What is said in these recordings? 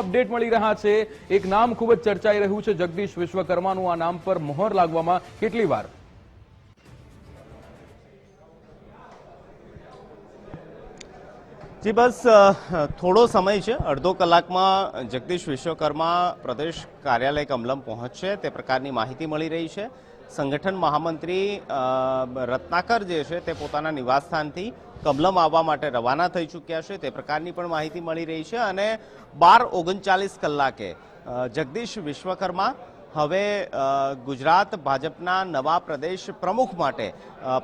Update મળી રહ્યા છે. એક નામ ખૂબ જ ચર્ચાઈ રહ્યું છે. જગદીશ વિશ્વકર્માનું આ નામ પર મોહર લાગવામાં કેટલી વાર? જી, બસ થોડો સમય છે. અડધો કલાકમાં જગદીશ વિશ્વકર્મા પ્રદેશ કાર્યાલય કમલમ પહોંચશે. તે પ્રકારની માહિતી મળી રહી છે. સંગઠન મહામંત્રી રત્નાકર જે છે તે પોતાના નિવાસસ્થાનથી કમલમ આવવા માટે રવાના થઈ ચૂક્યા છે. તે પ્રકારની પણ માહિતી મળી રહી છે અને બાર ઓગણચાલીસ કલાકે જગદીશ વિશ્વકર્મા હવે ગુજરાત ભાજપના નવા પ્રદેશ પ્રમુખ માટે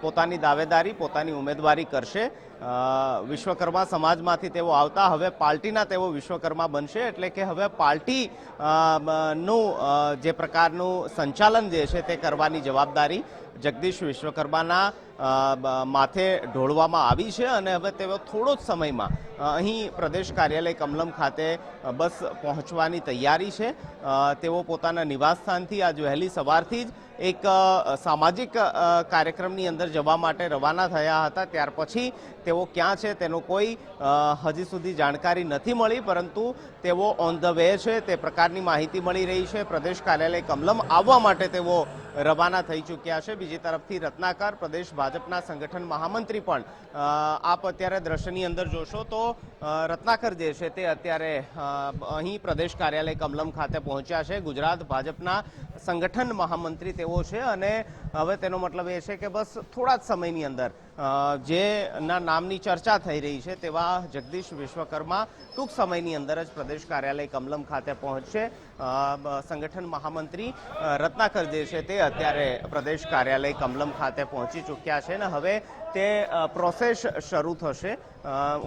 પોતાની દાવેદારી, પોતાની ઉમેદવારી કરશે. વિશ્વકર્મા સમાજમાંથી તેઓ આવતા, હવે પાર્ટીના તેઓ વિશ્વકર્મા બનશે, એટલે કે હવે પાર્ટી નું જે પ્રકારનું સંચાલન જે છે તે કરવાની જવાબદારી જગદીશ વિશ્વકર્માના માથે ઢોળવામાં આવી છે અને હવે તેઓ થોડો જ સમયમાં અહીં પ્રદેશ કાર્યાલય કમલમ ખાતે બસ પહોંચવાની તૈયારી છે. તેઓ પોતાના નિવાસસ્થાનથી આજ વહેલી સવારથી જ એક સામાજિક કાર્યક્રમની અંદર જવા માટે રવાના થયા હતા. ત્યાર પછી તેઓ ક્યાં છે તેનો કોઈ હજી સુધી જાણકારી નથી મળી, પરંતુ તેઓ ઓન ધ વે છે. તે પ્રકારની માહિતી મળી રહી છે. પ્રદેશ કાર્યાલય કમલમ આવવા માટે તેઓ રવાના થઈ ચૂક્યા છે. બીજી તરફથી રત્નાકર પ્રદેશ ભાજપના સંગઠન મહામંત્રી પણ આપ અત્યારે દ્રશ્યની અંદર જોશો તો રત્નાકર જે છે તે અત્યારે અહીં પ્રદેશ કાર્યાલય કમલમ ખાતે પહોંચ્યા છે. ગુજરાત ભાજપના સંગઠન મહામંત્રી તેઓ છે અને હવે તેનો મતલબ એ છે કે બસ થોડા જ સમયની અંદર જે નામની ચર્ચા થઈ રહી છે તેવા જગદીશ વિશ્વકર્મા ટૂંક સમયની અંદર જ પ્રદેશ કાર્યાલય કમલમ ખાતે પહોંચશે. સંગઠન મહામંત્રી રત્નાકર જે છે તે અત્યારે પ્રદેશ કાર્યાલય કમલમ ખાતે પહોંચી ચૂક્યા છે ને હવે તે પ્રોસેસ શરૂ થશે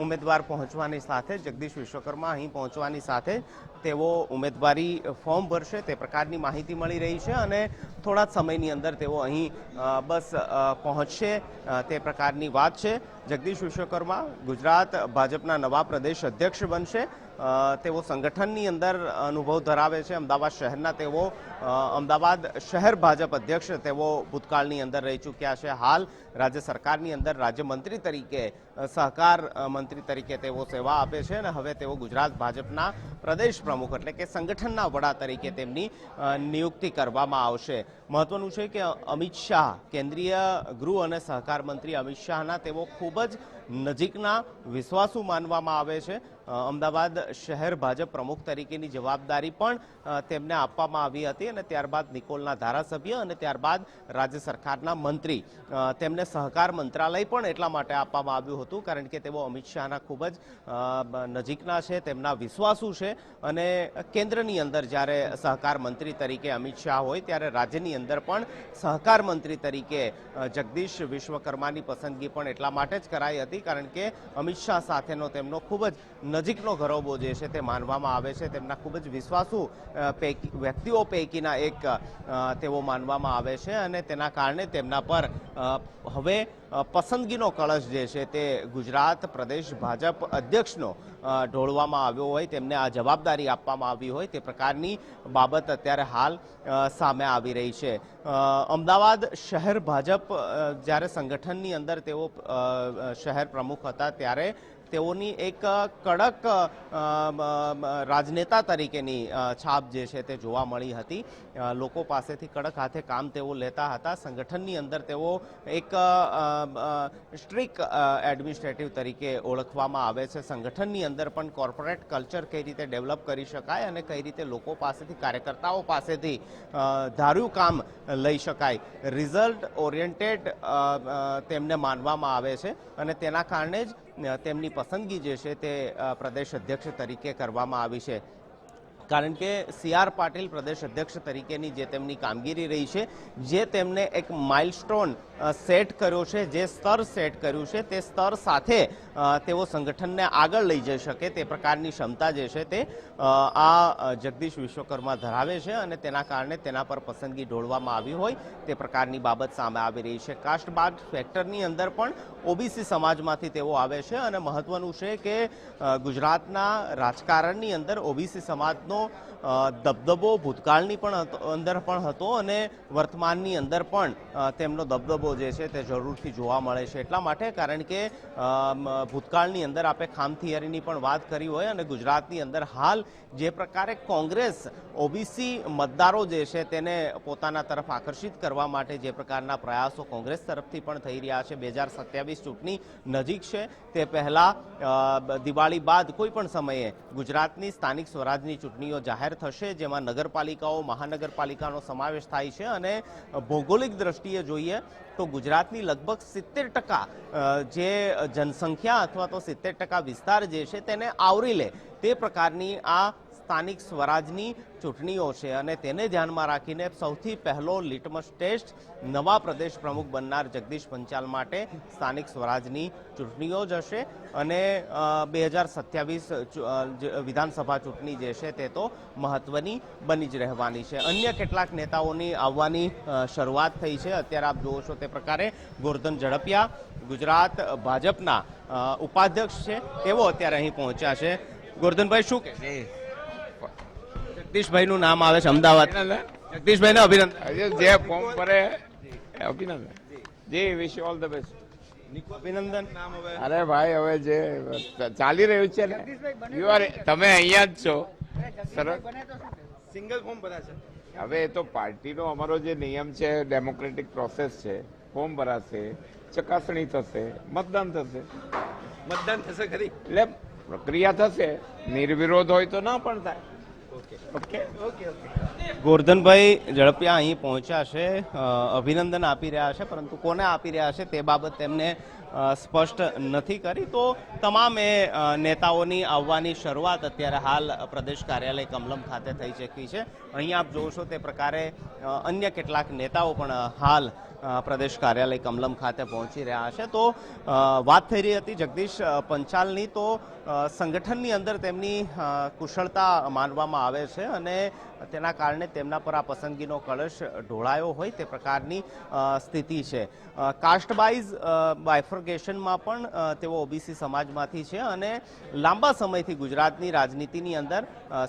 ઉમેદવાર પહોંચવાની સાથે, જગદીશ વિશ્વકર્મા અહીં પહોંચવાની સાથે તેઓ ઉમેદવારી ફોર્મ ભરશે, તે પ્રકારની માહિતી મળી રહી છે અને થોડા જ સમયની અંદર તેઓ અહીં બસ પહોંચશે તે પ્રકારની વાત છે. જગદીશ વિશ્વકર્મા ગુજરાત ભાજપના નવા પ્રદેશ અધ્યક્ષ બનશે. તેઓ સંગઠનની અંદર અનુભવ ધરાવે છે. અમદાવાદ શહેરના તેઓ અમદાવાદ શહેર ભાજપ અધ્યક્ષ તેઓ ભૂતકાળની અંદર રહી ચૂક્યા છે. હાલ રાજ્ય સરકારની અંદર રાજ્યમંત્રી તરીકે સહકાર મંત્રી તરીકે તેઓ સેવા આપે છે અને હવે તેઓ ગુજરાત ભાજપના પ્રદેશ પ્રમુખ એટલે કે સંગઠનના વડા તરીકે તેમની નિયુક્તિ કરવામાં આવશે. મહત્વનું છે કે અમિત શાહ, કેન્દ્રીય ગૃહ અને સહકાર મંત્રી અમિત શાહના તેઓ ખૂબ જ નજીકના વિશ્વાસુ માનવામાં આવે છે. અમદાવાદ શહેર ભાજપ પ્રમુખ તરીકેની જવાબદારી પણ તેમને આપવામાં આવી હતી અને ત્યારબાદ નિકોલના ધારાસભ્ય અને ત્યારબાદ રાજ્ય સરકારના મંત્રી. તેમને સહકાર મંત્રાલય પણ એટલા માટે આપવામાં આવ્યું હતું કારણ કે તેઓ અમિત શાહના ખૂબ જ નજીકના છે, તેમના વિશ્વાસુ છે અને કેન્દ્રની અંદર જ્યારે સહકાર મંત્રી તરીકે અમિત શાહ હોય ત્યારે રાજ્યની અંદર પણ સહકાર મંત્રી તરીકે જગદીશ વિશ્વકર્માની પસંદગી પણ એટલા માટે જ કરાઈ હતી કારણ કે અમિત શાહ સાથેનો તેમનો ખૂબ જ નજીકનો ઘરોબો જે છે તે માનવામાં આવે છે. તેમના ખૂબ જ વિશ્વાસુ પૈકી, વ્યક્તિઓ પૈકીના એક તેઓ માનવામાં આવે છે અને તેના કારણે તેમના પર હવે પસંદગીનો કળશ જે છે તે ગુજરાત પ્રદેશ ભાજપ અધ્યક્ષનો ઢોળવામાં આવ્યો હોય, તેમને આ જવાબદારી આપવામાં આવી હોય તે પ્રકારની બાબત અત્યારે હાલ સામે આવી રહી છે. અમદાવાદ શહેર ભાજપ જ્યારે સંગઠનની અંદર તેઓ શહેર પ્રમુખ હતા ત્યારે તેઓની એક કડક રાજનેતા તરીકેની છાપ જે છે તે જોવા મળી હતી. લોકો પાસેથી કડક હાથે કામ તેઓ લેતા હતા. સંગઠનની અંદર તેઓ એક સ્ટ્રિક એડમિનિસ્ટ્રેટિવ તરીકે ઓળખવામાં આવે છે. સંગઠનની અંદર પણ કોર્પોરેટ કલ્ચર કઈ રીતે ડેવલપ કરી શકાય અને કઈ રીતે લોકો પાસેથી, કાર્યકર્તાઓ પાસેથી ધાર્યું કામ લઈ શકાય. રિઝલ્ટ ઓરિએન્ટેડ તેમને માનવામાં આવે છે અને તેના કારણે જ તેમની પસંદગી જે છે તે પ્રદેશ અધ્યક્ષ તરીકે કરવામાં આવી છે. કારણ કે સી આર પાટીલ પ્રદેશ અધ્યક્ષ તરીકેની જે તેમની કામગીરી રહી છે, જે તેમને એક માઇલસ્ટોન સેટ કર્યો છે, જે સ્તર સેટ કર્યું છે, તે સ્તર સાથે તેઓ સંગઠનને આગળ લઈ જઈ શકે, તે પ્રકારની ક્ષમતા જે છે તે આ જગદીશ વિશ્વકર્મા ધરાવે છે અને તેના કારણે તેના પર પસંદગી ઢોળવામાં આવી હોય, તે પ્રકારની બાબત સામે આવી રહી છે. કાસ્ટબાગ ફેક્ટરની અંદર પણ ઓબીસી સમાજમાંથી તેઓ આવે છે અને મહત્વનું છે કે ગુજરાતના રાજકારણની અંદર ઓબીસી સમાજનો દબદબો ભૂતકાળની પણ અંદર પણ હતો અને વર્તમાનની અંદર પણ તેમનો દબદબો જે છે તે જરૂરથી જોવા મળે છે. એટલા માટે કારણ કે ભૂતકાળની અંદર આપણે ખામ થિયરીની પણ વાત કરી હોય અને ગુજરાતની અંદર હાલ જે પ્રકારે કોંગ્રેસ, ઓબીસી મતદારો જે છે તેને પોતાના તરફ આકર્ષિત કરવા માટે જે પ્રકારના પ્રયાસો કોંગ્રેસ તરફથી પણ થઈ રહ્યા છે. બે હજાર સત્યાવીસ ચૂંટણી નજીક છે. તે પહેલાં દિવાળી બાદ કોઈ પણ સમયે ગુજરાતની સ્થાનિક સ્વરાજની ચૂંટણીઓ જાહેર થશે, જેમાં નગરપાલિકાઓ, મહાનગરપાલિકાનો સમાવેશ થાય છે અને ભૌગોલિક દ્રષ્ટિએ જોઈએ તો ગુજરાતની લગભગ સિત્તેર ટકા જે જનસંખ્યા અથવા તો સિત્તેર ટકા વિસ્તાર જે છે તેને આવરી લે તે પ્રકારની આ સ્થાનિક સ્વરાજની ચૂંટણીઓ છે અને તેને ધ્યાનમાં રાખીને સૌથી પહેલો લિટમસ ટેસ્ટ નવા પ્રદેશ પ્રમુખ બનનાર જગદીશ પંચાલ માટે સ્થાનિક સ્વરાજની ચૂંટણીઓ જ હશે અને બે હજાર સત્યાવીસ વિધાનસભા ચૂંટણી જે છે તે તો મહત્વની બની જ રહેવાની છે. અન્ય કેટલાક નેતાઓની આવવાની શરૂઆત થઈ છે. અત્યારે આપ જુઓ છો તે પ્રકારે ગોરધન ઝડપિયા, ગુજરાત ભાજપના ઉપાધ્યક્ષ છે. તેઓ અત્યારે અહીં પહોંચ્યા છે. ગોરધનભાઈ, શું કે જગદીશભાઈનું નામ આવે છે અમદાવાદ. જગદીશભાઈને અભિનંદન. જે ફોર્મ ભરે અભિનંદન. જી વિશ ઓલ ધ બેસ્ટ અભિનંદન. અરે ભાઈ હવે જે ચાલી રહ્યું છે ને યુ આર તમે અહીંયા જ છો. સરસ સિંગલ ફોર્મ ભરા છે. હવે એ તો પાર્ટીનો અમારો જે નિયમ છે ડેમોક્રેટિક પ્રોસેસ છે ફોર્મ ભરાશે ચકાસણી થશે મતદાન થશે. મતદાન થશે ખરી. એટલે પ્રક્રિયા થશે નિર્વિરોધ હોય તો ના પણ થાય. ઓકે ગોરધનભાઈ ઝડપિયા અહીં પહોંચ્યા છે. અભિનંદન આપી રહ્યા છે પરંતુ કોને આપી રહ્યા છે તે બાબત તેમને સ્પષ્ટ નથી કરી. તો તમામે એ નેતાઓની આવવાની શરૂઆત અત્યારે હાલ પ્રદેશ કાર્યાલય કમલમ ખાતે થઈ ચૂકી છે. અહીં આપ જોશો તે પ્રકારે અન્ય કેટલાક નેતાઓ પણ હાલ પ્રદેશ કાર્યાલય કમલમ ખાતે પહોંચી રહ્યા છે. તો વાત થઈ રહી હતી જગદીશ પંચાલની. તો સંગઠનની અંદર તેમની કુશળતા માનવામાં આવે છે અને તેના કારણે તેમના પર આ પસંદગીનો કળશ ઢોળાયો હોય તે પ્રકારની સ્થિતિ છે. કાસ્ટ વાઇઝ બાયફર્ગેશનમાં પણ તેઓ ઓબીસી સમાજમાંથી છે અને લાંબા સમયથી ગુજરાતની રાજનીતિની અંદર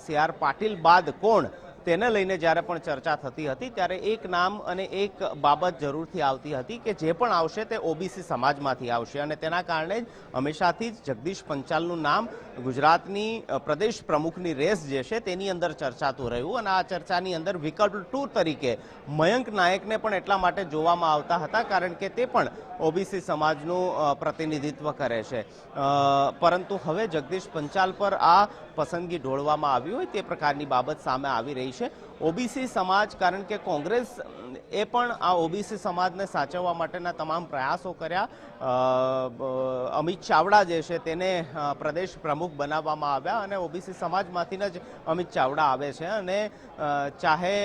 સી આર પાટીલ બાદ કોણ તેને લઈને જ્યારે પણ ચર્ચા થતી હતી, ત્યારે એક નામ અને એક બાબત જરૂરથી આવતી હતી કે જે પણ આવશે તે ઓબીસી સમાજમાંથી આવશે અને તેના કારણે જ હંમેશાથી જ જગદીશ પંચાલનું નામ ગુજરાતની પ્રદેશ પ્રમુખની રેસ જે છે તેની અંદર ચર્ચાતું રહ્યું અને આ ચર્ચાની અંદર વિકલ્પ ટુ તરીકે મયંક નાયકને પણ એટલા માટે જોવામાં આવતા હતા કારણ કે તે પણ ઓબીસી સમાજનું પ્રતિનિધિત્વ કરે છે. પરંતુ હવે જગદીશ પંચાલ પર આ પસંદગી ઢોળવામાં આવી હોય તે પ્રકારની બાબત સામે આવી રહી છે. ઓબીસી સમાજ, કારણ કે કોંગ્રેસ એ પણ આ ઓબીસી સમાજને સાચવવા માટેના તમામ પ્રયાસો કર્યા. અમિત ચાવડા જે છે તેને પ્રદેશ પ્રમુખ બનાવવામાં આવ્યા અને ઓબીસી સમાજમાંથી જ અમિત ચાવડા આવે છે અને ચાહે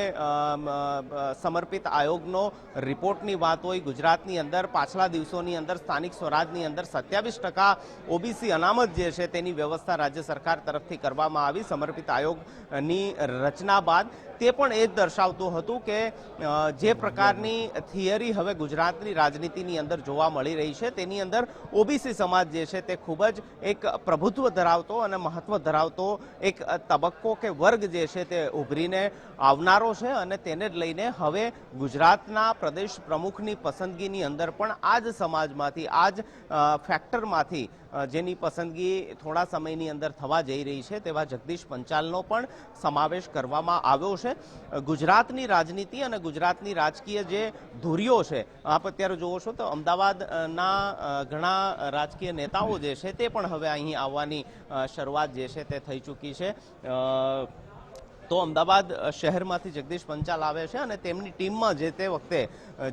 સમર્પિત આયોગનો રિપોર્ટની વાત હોય, ગુજરાતની અંદર પાછલા દિવસોની અંદર, સ્થાનિક સ્વરાજની અંદર સત્યાવીસ ટકા ઓબીસી અનામત જે છે તેની વ્યવસ્થા રાજ્ય સરકાર તરફથી કરવામાં આવી. સમર્પિત આયોગની રચના બાદ તે પણ એ જ દર્શાવતું હતું કે જે પ્રકારની થિયરી હવે ગુજરાતની રાજનીતિની અંદર જોવા મળી રહી છે, તેની અંદર ઓબીસી સમાજ જે છે તે ખૂબ જ એક પ્રભુત્વ ધરાવતો અને મહત્વ ધરાવતો એક તબક્કો કે વર્ગ જે છે તે ઉભરીને આવનારો છે અને તેને લઈને હવે ગુજરાતના પ્રદેશ પ્રમુખની પસંદગીની અંદર પણ આ જ સમાજમાંથી આ જ ફેક્ટરમાંથી જેની પસંદગી થોડા સમયની અંદર થવા જઈ રહી છે તેવા જગદીશ પંચાલનો પણ સમાવેશ કરવામાં આવ્યો છે. ગુજરાતની રાજનીતિ અને ગુજરાતની રાજકીય જે ધુરીઓ છે, આપ અત્યારે જોવો છો તો અમદાવાદના ઘણા રાજકીય નેતાઓ જે છે તે પણ હવે અહીં આવવાની શરૂઆત જે છે તે થઈ ચૂકી છે. તો અમદાવાદ શહેરમાંથી જગદીશ પંચાલ આવે છે અને તેમની ટીમમાં જે તે વખતે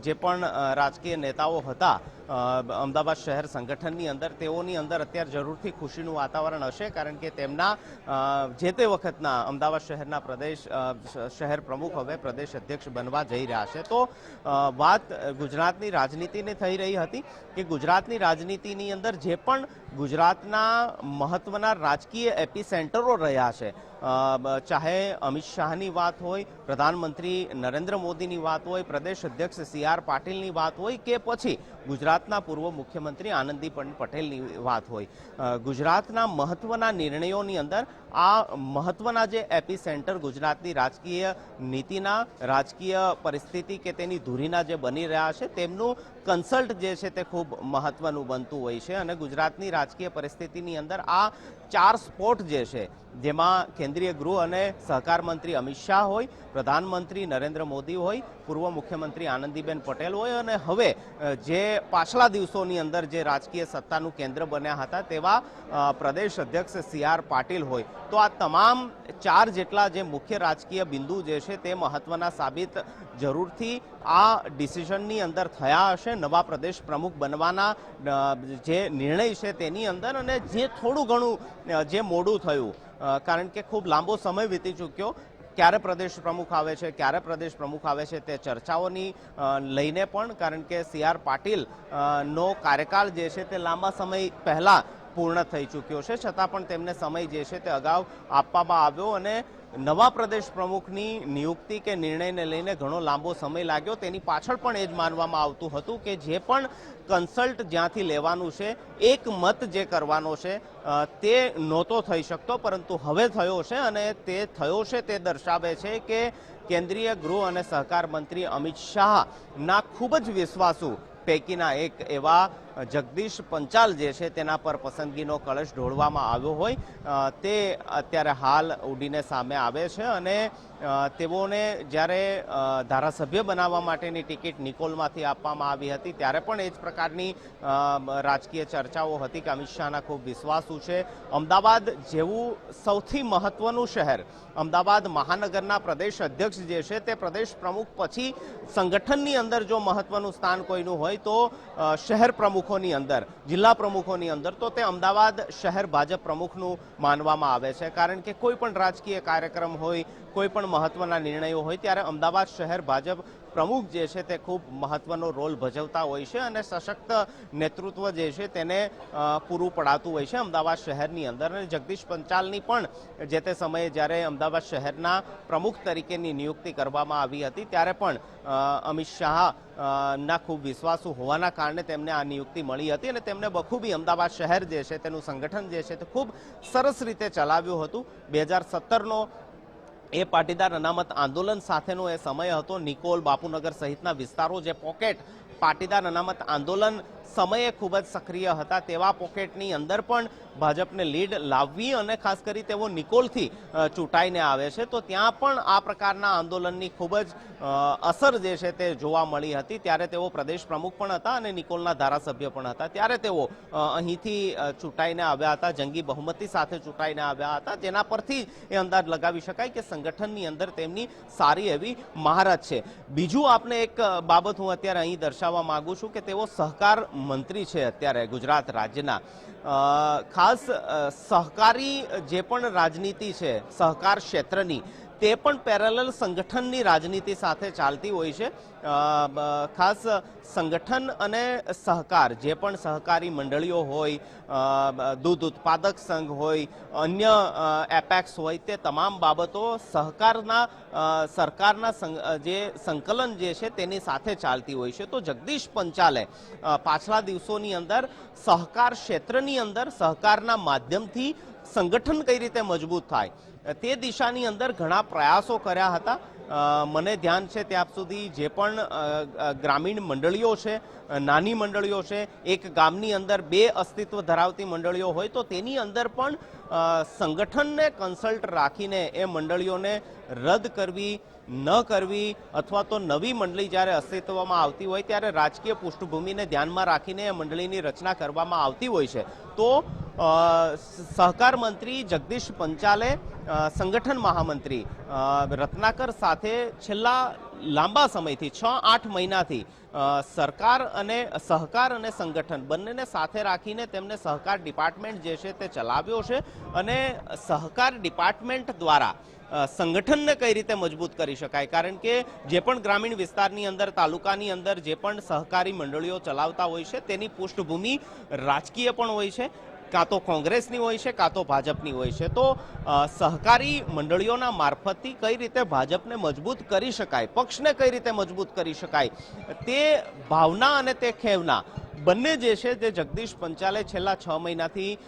જે પણ રાજકીય નેતાઓ હતા અમદાવાદ શહેર સંગઠનની અંદર તેઓની અંદર અત્યારે જરૂરથી ખુશીનું વાતાવરણ હશે કારણ કે તેમના જે તે વખતના અમદાવાદ શહેરના પ્રદેશ શહેર પ્રમુખ હવે પ્રદેશ અધ્યક્ષ બનવા જઈ રહ્યા છે. તો વાત ગુજરાતની રાજનીતિની થઈ રહી હતી કે ગુજરાતની રાજનીતિની અંદર જે પણ ગુજરાતના મહત્વના રાજકીય એપી સેન્ટરો રહ્યા છે ચાહે અમિત શાહની વાત હોય, પ્રધાનમંત્રી નરેન્દ્ર મોદીની વાત હોય, પ્રદેશ અધ્યક્ષ સી આર પાટીલની વાત હોય કે પછી ગુજરાત ગુજરાતના પૂર્વ મુખ્યમંત્રી આનંદીબેન પટેલની વાત હોય. ગુજરાતના મહત્વના નિર્ણયોની અંદર આ મહત્વના જે એપી સેન્ટર ગુજરાતની રાજકીય નીતિના, રાજકીય પરિસ્થિતિ કે તેની ધૂરીના જે બની રહ્યા છે, તેમનું કન્સલ્ટ જે છે તે ખૂબ મહત્વનું બનતું હોય છે અને ગુજરાતની રાજકીય પરિસ્થિતિની અંદર આ ચાર સ્પોટ જે છે, જેમાં કેન્દ્રીય ગૃહ અને સહકાર મંત્રી અમિત શાહ હોય, પ્રધાનમંત્રી નરેન્દ્ર મોદી હોય, પૂર્વ મુખ્યમંત્રી આનંદીબેન પટેલ હોય અને હવે જે પાછલા દિવસોની અંદર જે રાજકીય સત્તાનું કેન્દ્ર બન્યા હતા તેવા પ્રદેશ અધ્યક્ષ સી આર પાટીલ હોય. તો આ તમામ ચાર જેટલા જે મુખ્ય રાજકીય બિંદુ જે છે તે મહત્વના સાબિત જરૂરથી આ ડિસિઝનની અંદર થયા હશે. નવા પ્રદેશ પ્રમુખ બનવાના જે નિર્ણય છે તેની અંદર અને જે થોડું ઘણું જે મોડું થયું. કારણ કે ખૂબ લાંબો સમય વીતી ચૂક્યો. ક્યારે પ્રદેશ પ્રમુખ આવે છે, ક્યારે પ્રદેશ પ્રમુખ આવે છે તે ચર્ચાઓની લઈને પણ, કારણ કે સી આર પાટીલ નો કાર્યકાળ જે છે તે લાંબા સમય પહેલા પૂર્ણ થઈ ચૂક્યો છે. છતાં પણ તેમને સમય જે છે તે અગાઉ આપવામાં આવ્યો અને નવા પ્રદેશ પ્રમુખની નિયુક્તિ કે નિર્ણયને લઈને ઘણો લાંબો સમય લાગ્યો. તેની પાછળ પણ એ જ માનવામાં આવતું હતું કે જે પણ કન્સલ્ટ જ્યાંથી લેવાનું છે, એક મત જે કરવાનો છે તે નહોતો થઈ શકતો, પરંતુ હવે થયો છે અને તે થયો છે તે દર્શાવે છે કે કેન્દ્રીય ગૃહ અને સહકાર મંત્રી અમિત શાહના ખૂબ જ વિશ્વાસુ પૈકીના એક એવા જગદીશ પંચાલ જે છે તેના પર પસંદગીનો કળશ ઢોળવામાં આવ્યો હોય તે અત્યારે હાલ ઉડીને સામે આવે છે અને તેઓને જ્યારે ધારાસભ્ય બનાવવા માટેની ટિકિટ નિકોલમાંથી આપવામાં આવી હતી, ત્યારે પણ એ જ પ્રકારની રાજકીય ચર્ચાઓ હતી કે અમિત શાહના ખૂબ વિશ્વાસુ છે. અમદાવાદ જેવું સૌથી મહત્વનું શહેર, અમદાવાદ મહાનગરના પ્રદેશ અધ્યક્ષ જે છે તે પ્રદેશ પ્રમુખ પછી સંગઠનની અંદર જો મહત્વનું સ્થાન કોઈનું હોય તો શહેર શહેર પ્રમુખોની અંદર, જિલ્લા પ્રમુખોની અંદર, તો તે અમદાવાદ શહેર ભાજપ પ્રમુખનું માનવામાં આવે છે. કારણ કે કોઈ પણ રાજકીય કાર્યક્રમ હોય, કોઈ પણ મહત્વના નિર્ણયો હોય, ત્યારે અમદાવાદ શહેર ભાજપ પ્રમુખ જે છે તે ખૂબ મહત્વનો રોલ ભજવતા હોય છે અને સશક્ત નેતૃત્વ જે છે તેને પૂરું પડાતું હોય છે અમદાવાદ શહેરની અંદર. અને જગદીશ પંચાલની પણ જે તે સમયે જ્યારે અમદાવાદ શહેરના પ્રમુખ તરીકેની નિયુક્તિ કરવામાં આવી હતી, ત્યારે પણ અમિત શાહ ના ખૂબ વિશ્વાસુ હોવાના કારણે તેમને આ નિયુક્તિ મળી હતી અને તેમને બખૂબી અમદાવાદ શહેર જે છે તેનું સંગઠન જે છે તે ખૂબ સરસ રીતે ચલાવ્યું હતું. બે હજાર સત્તરનો એ પાટીદાર અનામત આંદોલન સાથેનો એ સમય હતો. નિકોલ બાપુનગર સહિતના વિસ્તારો જે પોકેટ પાટીદાર અનામત આંદોલન સમયે ખૂબ જ સક્રિય હતા તેવા પોકેટની અંદર પણ ભાજપને લીડ લાવવી અને ખાસ કરી તેઓ નિકોલથી ચૂંટાઈને આવે છે. તો ત્યાં પણ આ પ્રકારના આંદોલનની ખૂબ જ અસર જે છે તે જોવા મળી હતી. ત્યારે તેઓ પ્રદેશ પ્રમુખ પણ હતા અને નિકોલના ધારાસભ્ય પણ હતા. ત્યારે તેઓ અહીંથી ચૂંટાઈને આવ્યા હતા જંગી બહુમતી સાથે ચૂંટાઈને આવ્યા હતા. જેના પરથી એ અંદાજ લગાવી શકાય કે સંગઠનની અંદર તેમની સારી એવી મહારત છે. બીજું આપને એક બાબત હું અત્યારે અહીં દર્શાવવા માગું છું કે તેઓ સહકાર મંત્રી છે અત્યારે ગુજરાત રાજ્યના. અ, ખાસ સહકારી જે પણ રાજનીતિ છે સહકાર ક્ષેત્રની તે પણ પેરેલલ સંગઠનની રાજનીતિ સાથે ચાલતી હોય છે. ખાસ સંગઠન અને સહકાર, જે પણ સહકારી મંડળીઓ હોય દૂધ ઉત્પાદક સંઘ હોય, અન્ય એપેક્સ હોય, તે તમામ બાબતો સહકારના સરકારના જે સંકલન જે છે તેની સાથે ચાલતી હોય છે. તો જગદીશ પંચાલે પાછલા દિવસોની અંદર સહકાર ક્ષેત્રની અંદર સહકારના માધ્યમથી સંગઠન કઈ રીતે મજબૂત થાય? તે દિશાની અંદર ઘણા પ્રયાસો કર્યા હતા. મને ધ્યાન છે ત્યાં સુધી જે પણ ગ્રામીણ મંડળીઓ છે નાની મંડળીઓ છે, એક ગામની અંદર બે અસ્તિત્વ ધરાવતી મંડળીઓ હોય તો તેની અંદર પણ સંગઠનને કન્સલ્ટ રાખીને એ મંડળીઓને રદ કરવી ન કરવી અથવા તો નવી મંડળી જ્યારે અસ્તિત્વમાં આવતી હોય ત્યારે રાજકીય પૃષ્ઠભૂમિને ધ્યાનમાં રાખીને એ મંડળીની રચના કરવામાં આવતી હોય છે. તો સહકાર મંત્રી જગદીશ પંચાલે સંગઠન મહામંત્રી રત્નાકર સાથે છેલ્લા લાંબા સમયથી છ આઠ મહિનાથી સરકાર અને સહકાર અને સંગઠન બંનેને સાથે રાખીને તેમને સહકાર ડિપાર્ટમેન્ટ જે છે તે ચલાવ્યો છે અને સહકાર ડિપાર્ટમેન્ટ દ્વારા સંગઠનને કઈ રીતે મજબૂત કરી શકાય? કારણ કે જે પણ ગ્રામીણ વિસ્તારની અંદર, તાલુકાની અંદર જે પણ સહકારી મંડળીઓ ચલાવતા હોય છે, તેની પૃષ્ઠભૂમિ રાજકીય પણ હોય છે, કાં તો કોંગ્રેસની હોય છે, કાં તો ભાજપની હોય છે. તો સહકારી મંડળીઓના મારફતથી કઈ રીતે ભાજપને મજબૂત કરી શકાય? પક્ષને કઈ રીતે મજબૂત કરી શકાય? તે ભાવના અને તે ખેવના બંને જે છે તે જગદીશ પંચાલે છેલ્લા છ મહિનાથી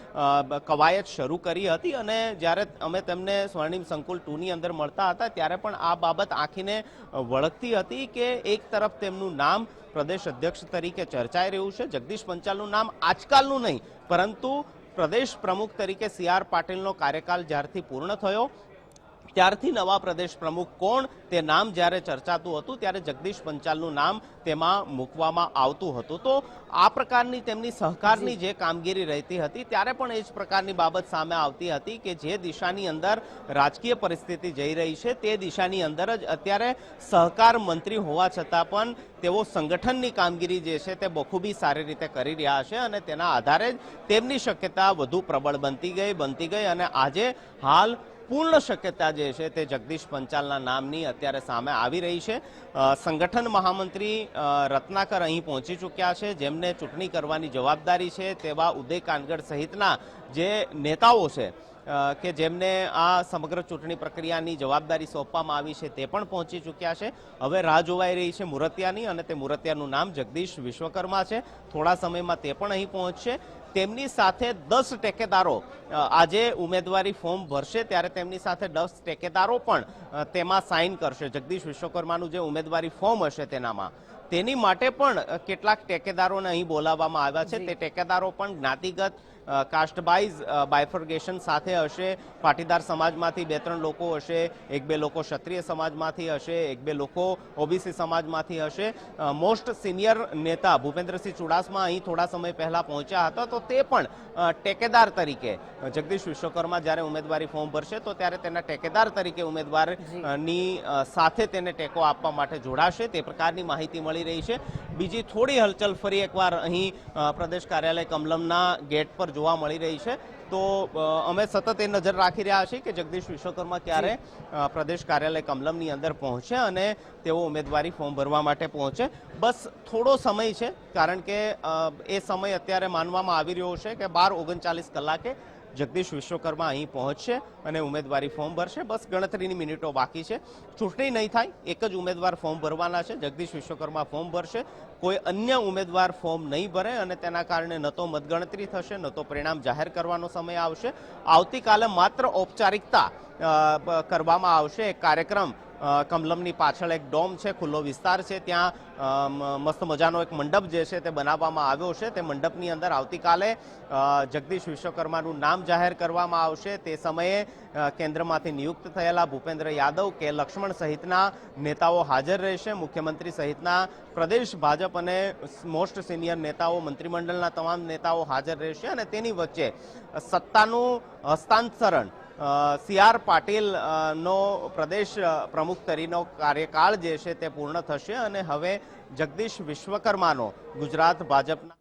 કવાયત શરૂ કરી હતી અને જ્યારે અમે તેમને સ્વર્ણિમ સંકુલ ટુની અંદર મળતા હતા, ત્યારે પણ આ બાબત આંખીને વળગતી હતી કે એક તરફ તેમનું નામ પ્રદેશ અધ્યક્ષ તરીકે ચર્ચાઈ રહ્યું છે, જગદીશ પંચાલનું નામ આજકાલનું નહીં, પરંતુ પ્રદેશ પ્રમુખ તરીકે સી આર પાટીલનો કાર્યકાલ જ્યારથી પૂર્ણ થયો ત્યારથી નવા પ્રદેશ પ્રમુખ કોણ તે નામ જ્યારે ચર્ચાતું હતું ત્યારે જગદીશ પંચાલનું નામ તેમાં મૂકવામાં આવતું હતું. તો આ પ્રકારની તેમની સહકારની જે. કામગીરી રહેતી હતી ત્યારે પણ એ જ પ્રકારની બાબત સામે આવતી હતી કે જે દિશાની અંદર રાજકીય પરિસ્થિતિ જઈ રહી છે તે દિશાની અંદર જ અત્યારે સહકાર મંત્રી હોવા છતાં પણ તેઓ સંગઠનની કામગીરી જે છે તે બખૂબી સારી રીતે કરી રહ્યા છે અને તેના આધારે જ તેમની શક્યતા વધુ પ્રબળ બનતી ગઈ બનતી ગઈ અને આજે હાલ પૂર્ણ શક્યતા જે છે તે જગદીશ પંચાલના નામની અત્યારે સામે આવી રહી છે. સંગઠન મહામંત્રી રત્નાકર અહીં પહોંચી ચૂક્યા છે. જેમને ચૂંટણી કરવાની જવાબદારી છે તેવા ઉદય કાનગડ સહિતના જે નેતાઓ છે કે જેમને આ સમગ્ર ચૂંટણી પ્રક્રિયાની જવાબદારી સોંપવામાં આવી છે તે પણ પહોંચી ચૂક્યા છે. હવે રાહ જોવાઈ રહી છે મુરતિયાની અને તે મુરતિયાનું નામ જગદીશ વિશ્વકર્મા છે. થોડા સમયમાં તે પણ અહીં પહોંચશે. તેમની સાથે દસ ટેકેદારો આજે ઉમેદવારી ફોર્મ ભરશે ત્યારે તેમની સાથે દસ ટેકેદારો પણ તેમાં સાઇન કરશે. જગદીશ વિશ્વકર્માનું જે ઉમેદવારી ફોર્મ હશે તેનામાં. તેની માટે પણ કેટલાક ટેકેદારોને અહીં બોલાવવામાં આવ્યા છે. તે ટેકેદારો પણ જ્ઞાતિગત કાસ્ટ વાઇઝ બાયફર્ગેશન સાથે હશે પાટીદાર સમાજમાંથી બે ત્રણ લોકો હશે એક બે લોકો ક્ષત્રિય સમાજમાંથી હશે એક બે લોકો ઓબીસી સમાજમાંથી હશે. મોસ્ટ સિનિયર નેતા ભૂપેન્દ્રસિંહ ચુડાસમા અહીં થોડા સમય પહેલા પહોંચ્યા હતા તો તે પણ ટેકેદાર તરીકે જગદીશ વિશ્વકર્મા જ્યારે ઉમેદવારી ફોર્મ ભરશે તો ત્યારે તેના ટેકેદાર તરીકે ઉમેદવારની સાથે તેને ટેકો આપવા માટે જોડાશે તે પ્રકારની માહિતી મળી રહી છે. બીજી થોડી હલચલ ફરી એકવાર અહીં પ્રદેશ કાર્યાલય કમલમના ગેટ પર જોવા મળી રહી છે. તો અમે સતત એ નજર રાખી રહ્યા છીએ કે જગદીશ વિશ્વકર્મા ક્યારે પ્રદેશ કાર્યાલય કમલમની અંદર પહોંચે અને તેઓ ઉમેદવારી ફોર્મ ભરવા માટે પહોંચે. બસ થોડો સમય છે, કારણ કે એ સમય અત્યારે માનવામાં આવી રહ્યો છે કે બાર ઓગણચાલીસ કલાકે જગદીશ વિશ્વકર્મા અહીં પહોંચશે અને ઉમેદવારી ફોર્મ ભરશે. બસ ગણતરીની મિનિટો બાકી છે. ચૂંટણી નહીં થાય, એક જ ઉમેદવાર ફોર્મ ભરવાના છે. જગદીશ વિશ્વકર્મા ફોર્મ ભરશે. કોઈ અન્ય ઉમેદવાર ફોર્મ નહીં ભરે અને તેના કારણે ન તો મતગણતરી થશે, ન તો પરિણામ જાહેર કરવાનો સમય આવશે. આવતીકાલે માત્ર ઔપચારિકતા કરવામાં આવશે. એક કાર્યક્રમ કમલમની પાછળ એક ડોમ છે, ખુલ્લો વિસ્તાર છે. ત્યાં મસ્ત મજાનો એક મંડપ જે છે તે બનાવવામાં આવ્યો છે. તે મંડપની અંદર આવતીકાલે જગદીશ વિશ્વકર્માનું નામ જાહેર કરવામાં આવશે. તે સમયે કેન્દ્રમાંથી નિયુક્ત થયેલા ભૂપેન્દ્ર યાદવ કે લક્ષ્મણ સહિતના નેતાઓ હાજર રહેશે. મુખ્યમંત્રી સહિતના પ્રદેશ ભાજપ અને મોસ્ટ સિનિયર નેતાઓ, મંત્રીમંડળના તમામ નેતાઓ હાજર રહેશે અને તેની વચ્ચે સત્તાનું હસ્તાંતરણ સી આર પાટીલ નો પ્રદેશ પ્રમુખ તરીનો કાર્યકાળ જે છે તે પૂર્ણ થશે અને હવે જગદીશ વિશ્વકર્માનો ગુજરાત ભાજપના